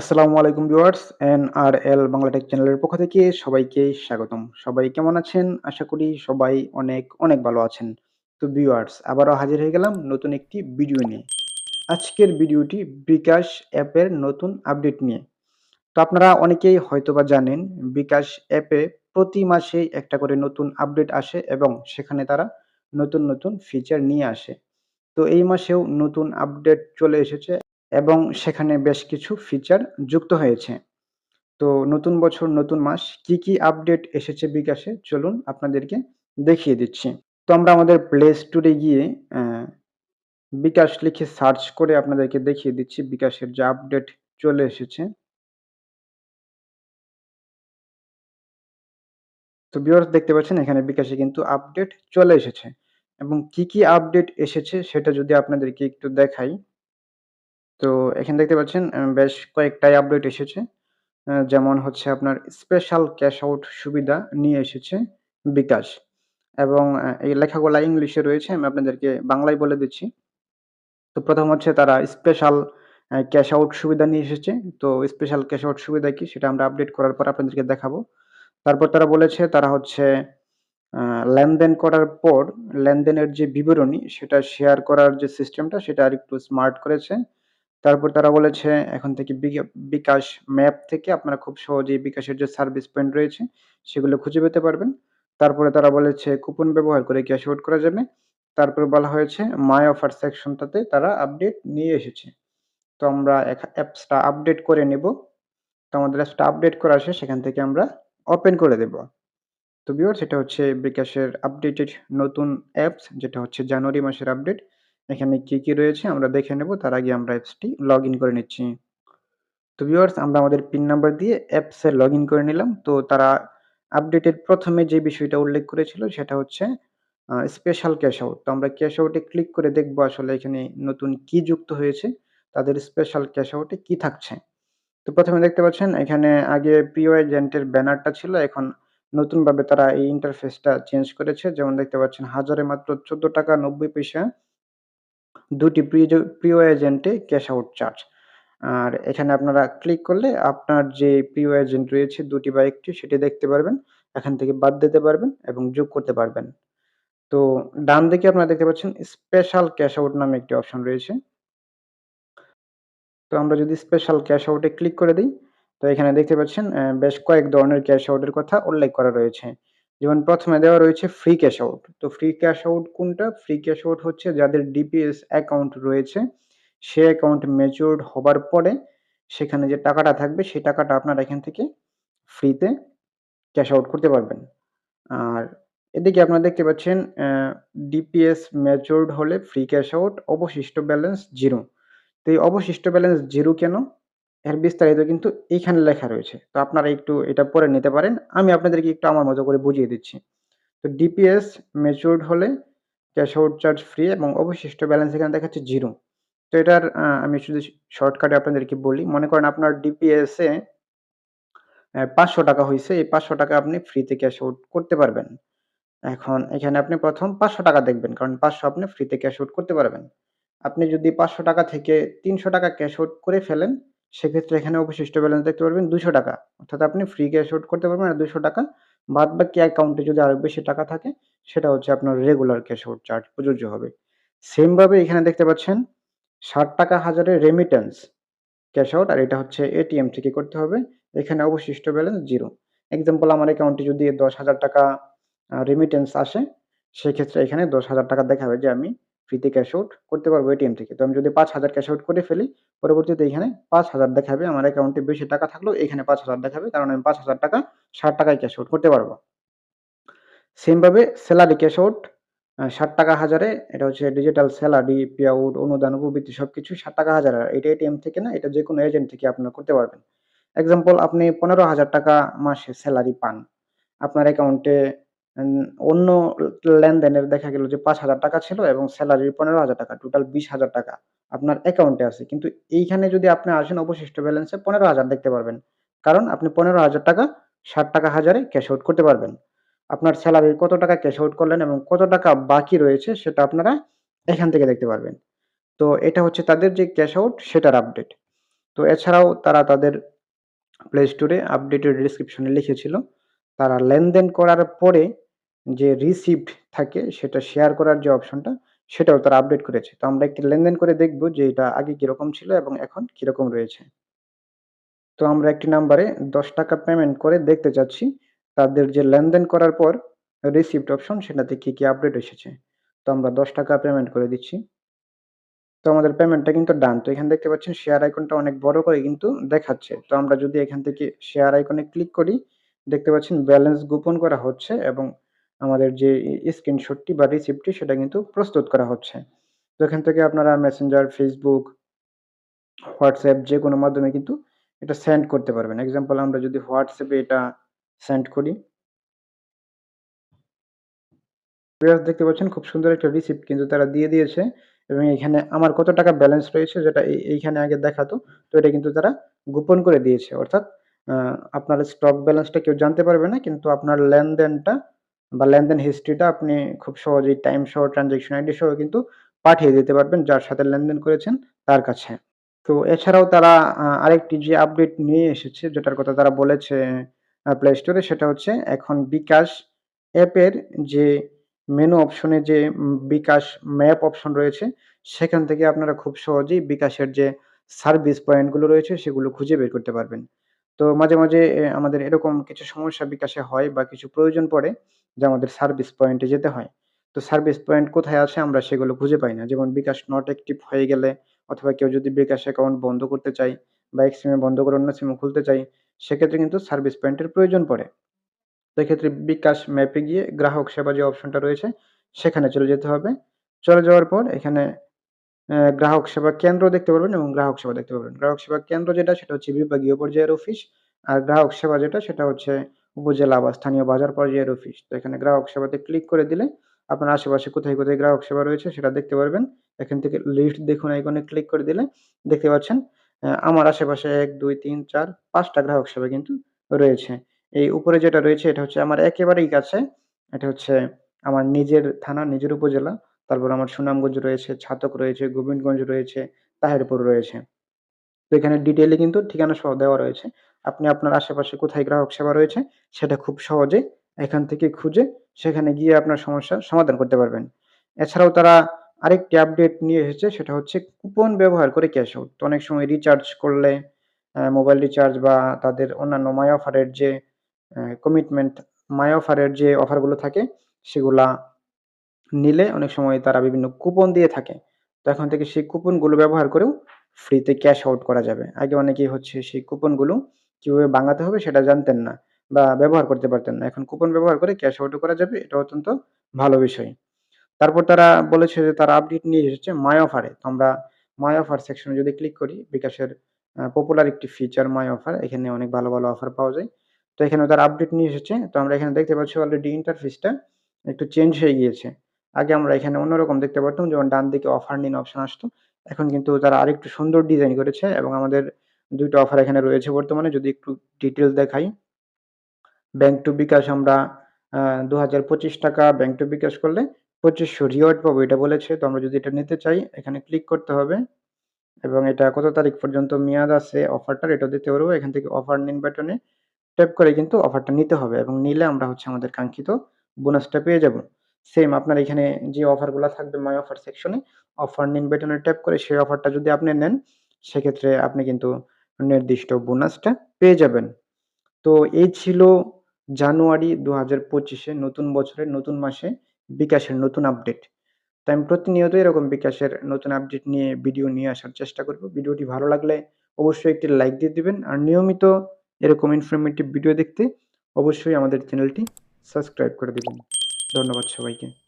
আসসালামু আলাইকুম viewers, NRL Bangla tech চ্যানেলের পক্ষ থেকে সবাইকে স্বাগতম। সবাই কেমন আছেন? আশা করি সবাই অনেক অনেক ভালো আছেন। তো ভিউয়ার্স, আবারও হাজির হয়ে গেলাম নতুন একটি ভিডিও নিয়ে। আজকের ভিডিওটি বিকাশ অ্যাপের নতুন আপডেট নিয়ে। তো আপনারা অনেকেই হয়তোবা জানেন, বিকাশ অ্যাপে প্রতি মাসে একটা করে নতুন আপডেট আসে এবং সেখানে তারা নতুন নতুন ফিচার নিয়ে আসে। তো এই মাসেও নতুন আপডেট চলে এসেছে এবং সেখানে বেশ কিছু ফিচার যুক্ত হয়েছে। তো নতুন বছর নতুন মাস কি, কি আপডেট এসেছে বিকাশে চলুন আপনাদেরকে দেখিয়ে দিচ্ছি। তো আমরা আমাদের প্লে স্টোরে গিয়ে বিকাশ লিখে সার্চ করে আপনাদেরকে দেখিয়ে দিচ্ছি বিকাশের যে আপডেট চলে এসেছে। তো ভিউয়ার্স দেখতে পাচ্ছেন এখানে বিকাশে কিন্তু আপডেট চলে এসেছে এবং কি, কি আপডেট এসেছে সেটা যদি আপনাদেরকে একটু দেখাই। তো এখানে দেখতে পাচ্ছেন বেশ কয়েকটাই আপডেট এসেছে। যেমন হচ্ছে আপনার স্পেশাল ক্যাশ আউট সুবিধা নিয়ে এসেছে বিকাশ এবং এই লেখাগুলা ইংলিশে রয়েছে। আমি আপনাদেরকে বাংলায় বলে দিচ্ছি। তো ১ম হচ্ছে তারা স্পেশাল ক্যাশ আউট সুবিধা নিয়ে এসেছে। তো স্পেশাল ক্যাশ আউট সুবিধা কি সেটা আমরা আপডেট করার পর আপনাদেরকে দেখাবো। তারপর তারা বলেছে তারা হচ্ছে লেনদেন করার পর, লেনদেনের যে বিবরণী সেটা শেয়ার করার যে সিস্টেমটা সেটা আরেকটু স্মার্ট করেছে। তারপর তারা বলেছে, এখন থেকে বিকা বিকাশ ম্যাপ থেকে আপনারা খুব সহজেই বিকাশের যে সার্ভিস পয়েন্ট রয়েছে, সেগুলো খুঁজে পেতে পারবেন। তারপরে তারা বলেছে, কুপন ব্যবহার করে ক্যাশ আউট করা যাবে। তারপরে বলা হয়েছে, মাই অফার সেকশনটাতে তারা আপডেট নিয়ে এসেছে। তো আমরা অ্যাপসটা আপডেট করে নেব। তো আমাদের অ্যাপসটা আপডেট করা শেষ সেখান থেকে আমরা ওপেন করে দেব। তো ভিউয়ার্স সেটা হচ্ছে বিকাশের আপডেটেড নতুন অ্যাপস, যেটা হচ্ছে জানুয়ারি মাসের আপডেট। এখানে কি, কি রয়েছে আমরা দেখে নেব। তার আগে আমরা অ্যাপসটি লগইন করে নিচ্ছি। তো ভিউয়ার্স আমরা আমাদের পিন নাম্বার দিয়ে অ্যাপসে লগইন করে নিলাম। তো তারা আপডেটের প্রথমে যে বিষয়টা উল্লেখ করেছিল সেটা হচ্ছে স্পেশাল ক্যাশ আউট। তো আমরা ক্যাশ আউটে ক্লিক করে দেখব আসলে এখানে নতুন কি যুক্ত হয়েছে, তাদের স্পেশাল ক্যাশ আউটে কি থাকছে। তো প্রথমে দেখতে পাচ্ছেন এখানে আগে প্রিয় এজেন্টের ব্যানারটা ছিল। এখন নতুনভাবে তারা এই ইন্টারফেসটা চেঞ্জ করেছে। যেমন দেখতে পাচ্ছেন হাজারে মাত্র ৳১৪.৯০ দুটি প্রিয় এজেন্টে ক্যাশ আউট চার্জ। আর এখানে আপনারা ক্লিক করলে আপনার যে প্রিয় এজেন্ট রয়েছে ২ টি বা ১ টি সেটি দেখতে পারবেন। এখান থেকে বাদ দিতে পারবেন এবং যোগ করতে পারবেন। তো ডান দিকে আপনারা দেখতে পাচ্ছেন স্পেশাল ক্যাশ আউট নামে একটি অপশন রয়েছে। তো আমরা যদি স্পেশাল ক্যাশ আউটে ক্লিক করে দিই, তো এখানে দেখতে পাচ্ছেন বেশ কয়েক ধরনের ক্যাশ আউটের কথা উল্লেখ করা রয়েছে। যেমন প্রথমে দেওয়া রয়েছে ফ্রি ক্যাশ আউট। তো ফ্রি ক্যাশ আউট কোনটা? ফ্রি ক্যাশ আউট হচ্ছে যাদের ডিপিএস অ্যাকাউন্ট রয়েছে, সে অ্যাকাউন্ট ম্যাচিউরড হবার পরে সেখানে যে টাকাটা থাকবে সেই টাকাটা আপনারা এখান থেকে ফ্রিতে ক্যাশ আউট করতে পারবেন। আর এদিকে আপনারা দেখতে পাচ্ছেন ডিপিএস ম্যাচিউরড হলে ফ্রি ক্যাশ আউট, অবশিষ্ট ব্যালেন্স 0 তো এই অবশিষ্ট ব্যালেন্স 0 কেন? এর বিস্তারিত কিন্তু এইখানে লেখা রয়েছে। তো আপনারা একটু এটা পড়ে নিতে পারেন। আমি আপনাদেরকে একটু আমার মতো করে বুঝিয়ে দিচ্ছি। তো ডিপিএস ম্যাচিউরড হলে ক্যাশ আউট চার্জ ফ্রি এবং অবশিষ্ট ব্যালেন্স এখানে দেখাচ্ছে জিরো তো এটার আমি শুধু শর্টকাটে আপনাদেরকে বলি। মনে করেন আপনার ডিপিএস অ্যা ৳৫০০ হইছে। এই ৳৫০০ আপনি ফ্রিতে ক্যাশ আউট করতে পারবেন। এখন এখানে আপনি ১ম ৳৫০০ দেখবেন। কারণ ৫০০ আপনি ফ্রিতে ক্যাশ আউট করতে পারবেন। আপনি যদি ৳৫০০ থেকে ৳৩০০ ক্যাশ আউট করে ফেলেন, সেক্ষেত্রে এখানে অবশিষ্ট ব্যালেন্স দেখতে পারবেন ৳২০০ অর্থাৎ আপনি ফ্রি ক্যাশ আউট করতে পারবেন আর ৳২০০ বাদবাকি অ্যাকাউন্টে যদি আরও বেশি টাকা থাকে, সেটা হচ্ছে আপনার রেগুলার ক্যাশ আউট চার্জ প্রযোজ্য হবে। সেম ভাবে এখানে দেখতে পাচ্ছেন ৳৬০ হাজারের রেমিট্যান্স ক্যাশ আউট আর এটা হচ্ছে এটিএম থেকে করতে হবে। এখানে অবশিষ্ট ব্যালেন্স 0 এক্সাম্পল আমার অ্যাকাউন্টে যদি ৳১০,০০০ আ রেমিট্যান্স আসে, সেক্ষেত্রে এখানে ৳১০,০০০ দেখাবে যে আমি ফ্রিতে ক্যাশ আউট করতে পারব এটিএম থেকে। তো আমি যদি ৫,০০০ ক্যাশ আউট করে ফেলি, পরবর্তীতে এখানে ৫,০০০ দেখাবে। আমার অ্যাকাউন্টে বেশি টাকা থাকলেও এখানে ৫,০০০ দেখাবে। কারণ আমি পাঁচ হাজার টাকা ষাট টাকায় ক্যাশ আউট করতে পারব। সেম ভাবে সেলারি ক্যাশ আউট ষাট টাকা হাজারে এটা হচ্ছে ডিজিটাল সেলারি, পে আউট, অনুদান, উপবৃত্তি সবকিছু ৳৬০ হাজারে। এটা এটিএম থেকে না, এটা যে কোনো এজেন্ট থেকে আপনারা করতে পারবেন। এক্সাম্পল আপনি ৳১৫,০০০ মাসে স্যালারি পান। আপনার অ্যাকাউন্টে অন্য লেনদেনের দেখা গেল যে ৳৫,০০০ ছিল এবং সেলারির ৳১৫,০০০ টোটাল ৳২০,০০০ আপনার অ্যাকাউন্টে আছে। কিন্তু এইখানে যদি আপনি আসেন অবশিষ্ট ব্যালেন্সে ১৫,০০০ দেখতে পারবেন। কারণ আপনি ৳১৫,০০০ ৳৬০ হাজারে ক্যাশ আউট করতে পারবেন। আপনার সেলারির কত টাকা ক্যাশ আউট করলেন এবং কত টাকা বাকি রয়েছে সেটা আপনারা এখান থেকে দেখতে পারবেন। তো এটা হচ্ছে তাদের যে ক্যাশ আউট সেটার আপডেট। তো এছাড়াও তারা তাদের প্লে স্টোরে আপডেটের ডিসক্রিপশনে লিখেছিল তারা লেনদেন করার পরে যে রিসিপ্ট থাকে সেটা শেয়ার করার যে অপশনটা সেটাও তারা আপডেট করেছে। তো আমরা একটি লেনদেন করে দেখব যে এটা আগে কীরকম ছিল এবং এখন কীরকম রয়েছে। তো আমরা একটি নাম্বারে দশ টাকা পেমেন্ট করে দেখতে চাচ্ছি। তাদের যে লেনদেন করার পর রিসিপ্ট অপশন সেটাতে কী কী আপডেট এসেছে। তো আমরা দশ টাকা পেমেন্ট করে দিচ্ছি। তো আমাদের পেমেন্টটা কিন্তু ডান তো এখানে দেখতে পাচ্ছেন শেয়ার আইকনটা অনেক বড় করে কিন্তু দেখাচ্ছে। তো আমরা যদি এখান থেকে শেয়ার আইকনে ক্লিক করি, দেখতে পাচ্ছেন ব্যালেন্স গোপন করা হচ্ছে এবং আমাদের যে স্ক্রিনশটটি বা রিসিপ্টটি সেটা কিন্তু প্রস্তুত করা হচ্ছে। তো এখান থেকে আপনারা মেসেঞ্জার ফেসবুক হোয়াটসঅ্যাপ যে কোনো মাধ্যমে কিন্তু এটা সেন্ড করতে পারবেন। এক্সাম্পল আমরা যদি হোয়াটসঅ্যাপে এটা সেন্ড করি। দেখতে পাচ্ছেন খুব সুন্দর একটা রিসিপ্ট কিন্তু তারা দিয়ে দিয়েছে এবং এখানে আমার কত টাকা ব্যালেন্স রয়েছে যেটা এইখানে আগে দেখাতো। তো এটা কিন্তু তারা গোপন করে দিয়েছে। অর্থাৎ আপনার স্টক ব্যালেন্সটা কেউ জানতে পারবে না কিন্তু আপনার লেনদেনটা বা লেনদেন হিস্ট্রিটা আপনি খুব সহজেই টাইম সহ ট্রানজ্যাকশন আইডি সহ কিন্তু পাঠিয়ে দিতে পারবেন যার সাথে লেনদেন করেছেন তার কাছে। তো এছাড়াও তারা আরেকটি যে আপডেট নিয়ে এসেছে, যেটার কথা তারা বলেছে প্লে স্টোরে সেটা হচ্ছে এখন বিকাশ অ্যাপের যে মেনু অপশনে যে বিকাশ ম্যাপ অপশন রয়েছে, সেখান থেকে আপনারা খুব সহজেই বিকাশের যে সার্ভিস পয়েন্টগুলো রয়েছে, সেগুলো খুঁজে বের করতে পারবেন। তো মাঝে মাঝে আমাদের এরকম কিছু সমস্যা বিকাশে হয় বা কিছু প্রয়োজন পড়ে যে আমাদের সার্ভিস পয়েন্টে যেতে হয়। তো সার্ভিস পয়েন্ট কোথায় আছে আমরা সেগুলো খুঁজে পাই না। যেমন বিকাশ নট অ্যাক্টিভ হয়ে গেলে অথবা কেউ যদি বিকাশ অ্যাকাউন্ট বন্ধ করতে চায় বা এক সিমে বন্ধ করে অন্য সিমে খুলতে চাই সেক্ষেত্রে কিন্তু সার্ভিস পয়েন্টের প্রয়োজন পড়ে। তো এক্ষেত্রে বিকাশ ম্যাপে গিয়ে গ্রাহক সেবা যে অপশনটা রয়েছে, সেখানে চলে যেতে হবে। চলে যাওয়ার পর এখানে গ্রাহক সেবা কেন্দ্র দেখতে পারবেন এবং গ্রাহক সেবা দেখতে পারবেন। গ্রাহক সেবা কেন্দ্র যেটা, সেটা হচ্ছে বিভাগীয় পর্যায়ের অফিস আর গ্রাহক সেবা যেটা, সেটা হচ্ছে উপজেলা বা স্থানীয় বাজার পর্যায়ের অফিস তো এখানে গ্রাহক সেবাতে ক্লিক করে দিলে আপনার আশেপাশে কোথায় কোথায় গ্রাহক সেবা রয়েছে সেটা দেখতে পারবেন। এখান থেকে লিস্ট দেখুন আইকনে ক্লিক করে দিলে দেখতে পাচ্ছেন আমার আশেপাশে এক, দুই, তিন, চার, পাঁচটা গ্রাহক সেবা কিন্তু রয়েছে। এই উপরে যেটা রয়েছে এটা হচ্ছে আমার একেবারেই কাছে, এটা হচ্ছে আমার নিজের থানা, নিজের উপজেলা। তারপর আমার সুনামগঞ্জ রয়েছে, ছাতক রয়েছে, গোবিন্দগঞ্জ রয়েছে, তাহেরপুর রয়েছে। তো এখানে ডিটেইলে কিন্তু ঠিকানা সহ দেওয়া রয়েছে। আপনি আপনার আশেপাশে কোথায় গ্রাহক সেবা রয়েছে, সেটা খুব সহজে এখান থেকে খুঁজে সেখানে গিয়ে আপনার সমস্যার সমাধান করতে পারবেন। এছাড়াও তারা আরেকটি আপডেট নিয়ে এসেছে, সেটা হচ্ছে কুপন ব্যবহার করে ক্যাশ আউট তো অনেক সময় রিচার্জ করলে মোবাইল রিচার্জ বা তাদের অন্যান্য মাই অফারের যে কমিটমেন্ট মাই অফারের যে অফারগুলো থাকে, সেগুলা নিলে অনেক সময় তারা বিভিন্ন কুপন দিয়ে থাকে। তো এখন থেকে সেই কুপনগুলো ব্যবহার করেও ফ্রিতে ক্যাশ আউট করা যাবে। আগে অনেকেই হচ্ছে সেই কুপনগুলো কীভাবে বাঙাতে হবে সেটা জানতেন না বা ব্যবহার করতে পারতেন না। এখন কুপন ব্যবহার করে ক্যাশ আউটও করা যাবে, এটা অত্যন্ত ভালো বিষয়। তারপর তারা বলেছে যে তারা আপডেট নিয়ে এসেছে মাই অফারে আমরা মাই অফার সেকশনে যদি ক্লিক করি, বিকাশের পপুলার একটি ফিচার মাই অফার এখানে অনেক ভালো ভালো অফার পাওয়া যায়। তো এখানে তার আপডেট নিয়ে এসেছে। তো আমরা এখানে দেখতে পাচ্ছি অলরেডি ইন্টারফেসটা একটু চেঞ্জ হয়ে গিয়েছে। আগে আমরা এখানে অন্যরকম দেখতে পারতাম, যেমন ডান দিকে অফার নিন অপশন আসতো। এখন কিন্তু তারা আরেকটু সুন্দর ডিজাইন করেছে এবং আমাদের দুইটা অফার এখানে রয়েছে বর্তমানে। যদি একটু ডিটেলস দেখাই। ব্যাংক টু বিকাশ আমরা দু হাজার পঁচিশ টাকা ব্যাংক টু বিকাশ করলে পঁচিশশো রিওয়ার্ড পাবো, এটা বলেছে। তো আমরা যদি এটা নিতে চাই, এখানে ক্লিক করতে হবে। এবং এটা কত তারিখ পর্যন্ত মেয়াদ আছে অফারটার এটা দিতে পারব। এখান থেকে অফার নিন বাটনে ট্যাপ করে কিন্তু অফারটা নিতে হবে। এবং নিলে আমরা হচ্ছে আমাদের কাঙ্ক্ষিত বোনাসটা পেয়ে যাব। সেম আপনার এখানে যে অফারগুলো থাকবে মাই অফার সেকশনে অফার নিন বাটনে ট্যাপ করে সেই অফারটা যদি আপনি নেন, সেক্ষেত্রে আপনি কিন্তু নির্দিষ্ট বোনাসটা পেয়ে যাবেন। তো এই ছিল জানুয়ারি দু হাজার পঁচিশে নতুন বছরের নতুন মাসে বিকাশের নতুন আপডেট তো আমি প্রতিনিয়ত এরকম বিকাশের নতুন আপডেট নিয়ে ভিডিও নিয়ে আসার চেষ্টা করব। ভিডিওটি ভালো লাগলে অবশ্যই একটি লাইক দিয়ে দিবেন। আর নিয়মিত এরকম ইনফরমেটিভ ভিডিও দেখতে অবশ্যই আমাদের চ্যানেলটি সাবস্ক্রাইব করে দেবেন। ধন্যবাদ সবাইকে।